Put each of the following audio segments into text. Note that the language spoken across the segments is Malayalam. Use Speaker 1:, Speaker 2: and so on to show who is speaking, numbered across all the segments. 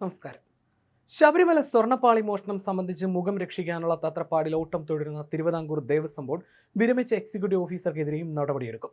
Speaker 1: നമസ്കാരം. ശബരിമല സ്വർണപ്പാളി മോഷണം സംബന്ധിച്ച് മുഖം രക്ഷിക്കാനുള്ള തത്രപ്പാടിൽ ഓട്ടം തുടരുന്ന തിരുവിതാംകൂർ ദേവസ്വം ബോർഡ് വിരമിച്ച എക്സിക്യൂട്ടീവ് ഓഫീസർക്കെതിരെയും നടപടിയെടുക്കും.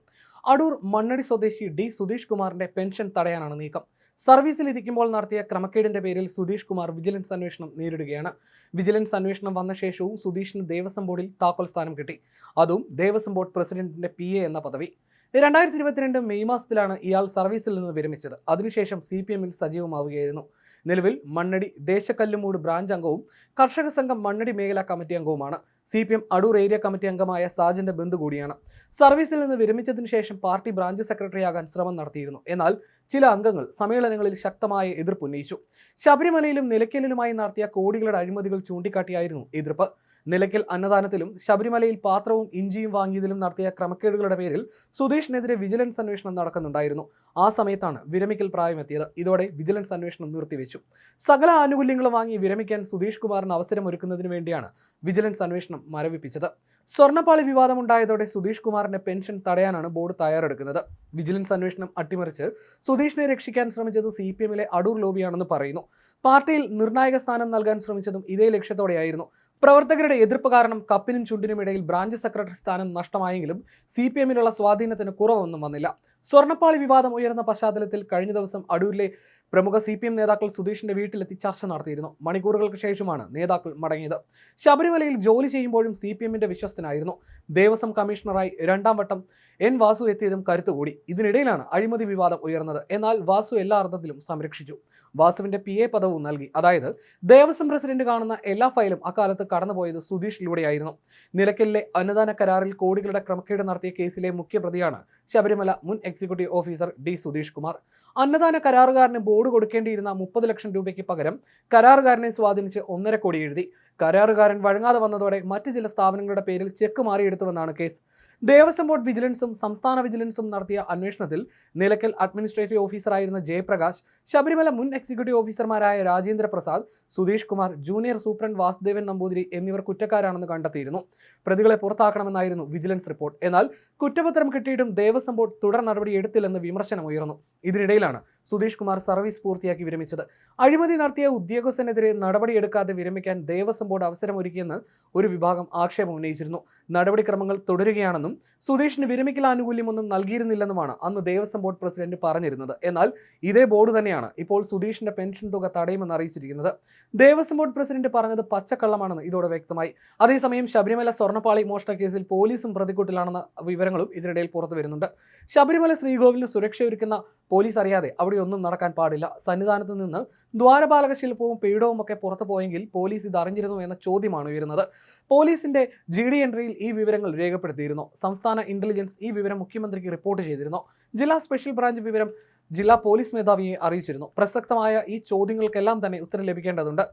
Speaker 1: അടൂർ മണ്ണടി സ്വദേശി ഡി സുധീഷ് കുമാറിന്റെ പെൻഷൻ തടയാനാണ് നീക്കം. സർവീസിലിരിക്കുമ്പോൾ നടത്തിയ ക്രമക്കേടിന്റെ പേരിൽ സുധീഷ് കുമാർ വിജിലൻസ് അന്വേഷണം നേരിടുകയാണ്. വിജിലൻസ് അന്വേഷണം വന്ന ശേഷവും സുധീഷിന് ദേവസ്വം ബോർഡിൽ താക്കോൽ സ്ഥാനം കിട്ടി. അതും ദേവസ്വം ബോർഡ് പ്രസിഡന്റിന്റെ പി എന്ന പദവി. രണ്ടായിരത്തി ഇരുപത്തിരണ്ട് മെയ് മാസത്തിലാണ് ഇയാൾ സർവീസിൽ നിന്ന് വിരമിച്ചത്. അതിനുശേഷം സി പി എമ്മിൽ സജീവമാവുകയായിരുന്നു. നിലവിൽ മണ്ണടി ദേശക്കല്ലുമൂട് ബ്രാഞ്ച് അംഗവും കർഷക സംഘം മണ്ണടി മേഖലാ committee അംഗവുമാണ്. C P M Adoor area committee അംഗമായ സാജന്റെ ബന്ധു കൂടിയാണ്. സർവീസിൽ നിന്ന് വിരമിച്ചതിന് ശേഷം പാർട്ടി ബ്രാഞ്ച് സെക്രട്ടറിയാകാൻ ശ്രമം നടത്തിയിരുന്നു. എന്നാൽ ചില അംഗങ്ങൾ സമ്മേളനങ്ങളിൽ ശക്തമായ എതിർപ്പ് ഉന്നയിച്ചു. ശബരിമലയിലും നിലയ്ക്കലിലുമായി നടത്തിയ കോടികളുടെ അഴിമതികൾ ചൂണ്ടിക്കാട്ടിയായിരുന്നു എതിർപ്പ്. നിലയ്ക്കൽ അന്നദാനത്തിലും ശബരിമലയിൽ പാത്രവും ഇഞ്ചിയും വാങ്ങിയതിലും നടത്തിയ ക്രമക്കേടുകളുടെ പേരിൽ സുധീഷിനെതിരെ വിജിലൻസ് അന്വേഷണം നടക്കുന്നുണ്ടായിരുന്നു. ആ സമയത്താണ് വിരമിക്കൽ പ്രായമെത്തിയത്. ഇതോടെ വിജിലൻസ് അന്വേഷണം നിർത്തിവെച്ചു. സകല ആനുകൂല്യങ്ങളും വാങ്ങി വിരമിക്കാൻ സുധീഷ് കുമാറിന് അവസരം ഒരുക്കുന്നതിന് വേണ്ടിയാണ് വിജിലൻസ് അന്വേഷണം മരവിപ്പിച്ചത്. സ്വർണപ്പാളി വിവാദമുണ്ടായതോടെ സുധീഷ് കുമാറിന്റെ പെൻഷൻ തടയാനാണ് ബോർഡ് തയ്യാറെടുക്കുന്നത്. വിജിലൻസ് അന്വേഷണം അട്ടിമറിച്ച് സുധീഷിനെ രക്ഷിക്കാൻ ശ്രമിച്ചത് സി പി എമ്മിലെ അടൂർ ലോബിയാണെന്ന് പറയുന്നു. പാർട്ടിയിൽ നിർണായക സ്ഥാനം നൽകാൻ ശ്രമിച്ചതും ഇതേ ലക്ഷ്യത്തോടെയായിരുന്നു. പ്രവർത്തകരുടെ എതിർപ്പ് കാരണം കപ്പിനും ചുണ്ടിനും ഇടയിൽ ബ്രാഞ്ച് സെക്രട്ടറി സ്ഥാനം നഷ്ടമായെങ്കിലും സി പി എമ്മിലുള്ള സ്വാധീനത്തിന് കുറവൊന്നും വന്നില്ല. സ്വർണപ്പാളി വിവാദം ഉയർന്ന പശ്ചാത്തലത്തിൽ കഴിഞ്ഞ ദിവസം അടൂരിലെ പ്രമുഖ സി പി എം നേതാക്കൾ സുധീഷിന്റെ വീട്ടിലെത്തി ചർച്ച നടത്തിയിരുന്നു. മണിക്കൂറുകൾക്ക് ശേഷമാണ് നേതാക്കൾ മടങ്ങിയത്. ശബരിമലയിൽ ജോലി ചെയ്യുമ്പോഴും സി പി എമ്മിന്റെ വിശ്വസ്തനായിരുന്നു. ദേവസ്വം കമ്മീഷണറായി രണ്ടാം വട്ടം എൻ വാസു എത്തിയതും കരുത്തുകൂടി. ഇതിനിടയിലാണ് അഴിമതി വിവാദം ഉയർന്നത്. എന്നാൽ വാസു എല്ലാ അർത്ഥത്തിലും സംരക്ഷിച്ചു. വാസുവിന്റെ പി എ പദവും നൽകി. അതായത് ദേവസ്വം പ്രസിഡന്റ് കാണുന്ന എല്ലാ ഫയലും അക്കാലത്ത് കടന്നുപോയത് സുധീഷിലൂടെയായിരുന്നു. നിലയ്ക്കലിലെ അന്നദാന കരാറിൽ കോടികളുടെ ക്രമക്കേട് നടത്തിയ കേസിലെ മുഖ്യപ്രതിയാണ് ശബരിമല മുൻ executive officer D Sudheesh Kumar. അന്നദാന കരാറുകാരന് ബോർഡ് കൊടുക്കേണ്ടിയിരുന്ന മുപ്പത് ലക്ഷം രൂപയ്ക്ക് പകരം കരാറുകാരനെ സ്വാധീനിച്ച് ഒന്നര കോടി എഴുതി. കരാറുകാരൻ വഴങ്ങാതെ വന്നതോടെ മറ്റ് ചില സ്ഥാപനങ്ങളുടെ പേരിൽ ചെക്ക് മാറിയെടുത്തുവെന്നാണ് കേസ്. ദേവസ്വം ബോർഡ് വിജിലൻസും സംസ്ഥാന വിജിലൻസും നടത്തിയ അന്വേഷണത്തിൽ നിലയ്ക്കൽ അഡ്മിനിസ്ട്രേറ്റീവ് ഓഫീസറായിരുന്ന ജയപ്രകാശ് ശബരിമല മുൻ എക്സിക്യൂട്ടീവ് ഓഫീസർമാരായ രാജേന്ദ്ര പ്രസാദ് സുധീഷ് കുമാർ ജൂനിയർ സൂപ്രണ്ട് വാസുദേവൻ നമ്പൂതിരി എന്നിവർ കുറ്റക്കാരാണെന്ന് കണ്ടെത്തിയിരുന്നു. പ്രതികളെ പുറത്താക്കണമെന്നായിരുന്നു വിജിലൻസ് റിപ്പോർട്ട്. എന്നാൽ കുറ്റപത്രം കിട്ടിയിട്ടും ദേവസ്വം ബോർഡ് തുടർ നടപടി എടുത്തില്ലെന്ന് വിമർശനം ഉയർന്നു. ഇതിനിടയിലാണ് സുധീഷ് കുമാർ സർവീസ് പൂർത്തിയാക്കി വിരമിച്ചത്. അഴിമതി നടത്തിയ ഉദ്യോഗസ്ഥനെതിരെ നടപടിയെടുക്കാതെ വിരമിക്കാൻ ദേവസ്വം ബോർഡ് അവസരമൊരുക്കിയെന്ന് ഒരു വിഭാഗം ആക്ഷേപം ഉന്നയിച്ചിരുന്നു. നടപടിക്രമങ്ങൾ തുടരുകയാണെന്നും സുധീഷിന് വിരമിക്കൽ ആനുകൂല്യമൊന്നും നൽകിയിരുന്നില്ലെന്നുമാണ് അന്ന് ദേവസ്വം ബോർഡ് പ്രസിഡന്റ് പറഞ്ഞിരുന്നത്. എന്നാൽ ഇതേ ബോർഡ് തന്നെയാണ് ഇപ്പോൾ സുധീഷിന്റെ പെൻഷൻ തുക തടയുമെന്ന് അറിയിച്ചിരിക്കുന്നത്. ദേവസ്വം ബോർഡ് പ്രസിഡന്റ് പറഞ്ഞത് പച്ചക്കള്ളമാണെന്ന് ഇതോടെ വ്യക്തമായി. അതേസമയം ശബരിമല സ്വർണപ്പാളി മോഷണ കേസിൽ പോലീസും പ്രതിക്കൂട്ടിലാണെന്ന വിവരങ്ങളും ഇതിനിടയിൽ പുറത്തുവരുന്നുണ്ട്. ശബരിമല ശ്രീകോവിലിന് സുരക്ഷയൊരുക്കുന്ന പോലീസ് അറിയാതെ അവിടെ ഒന്നും നടക്കാൻ പാടില്ല. സന്നിധാനത്ത് നിന്ന് ദ്വാരപാലക ശില്പവും പീഠവും ഒക്കെ പുറത്തു പോയെങ്കിൽ പോലീസ് ഇത് അറിഞ്ഞിരുന്നു എന്ന ചോദ്യമാണ് ഉയരുന്നത്. പോലീസിന്റെ ജി ഡി എൻട്രിയിൽ ഈ വിവരങ്ങൾ രേഖപ്പെടുത്തിയിരുന്നു. സംസ്ഥാന ഇന്റലിജൻസ് ഈ വിവരം മുഖ്യമന്ത്രിക്ക് റിപ്പോർട്ട് ചെയ്തിരുന്നു. ജില്ലാ സ്പെഷ്യൽ ബ്രാഞ്ച് വിവരം ജില്ലാ പോലീസ് മേധാവിയെ അറിയിച്ചിരുന്നു. പ്രസക്തമായ ഈ ചോദ്യങ്ങൾക്കെല്ലാം തന്നെ ഉത്തരം ലഭിക്കേണ്ടതുണ്ട്.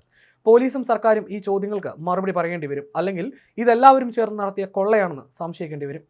Speaker 1: പോലീസും സർക്കാരും ഈ ചോദ്യങ്ങൾക്ക് മറുപടി പറയേണ്ടി വരും. അല്ലെങ്കിൽ ഇതെല്ലാവരും ചേർന്ന് നടത്തിയ കൊള്ളയാണെന്ന് സംശയിക്കേണ്ടി വരും.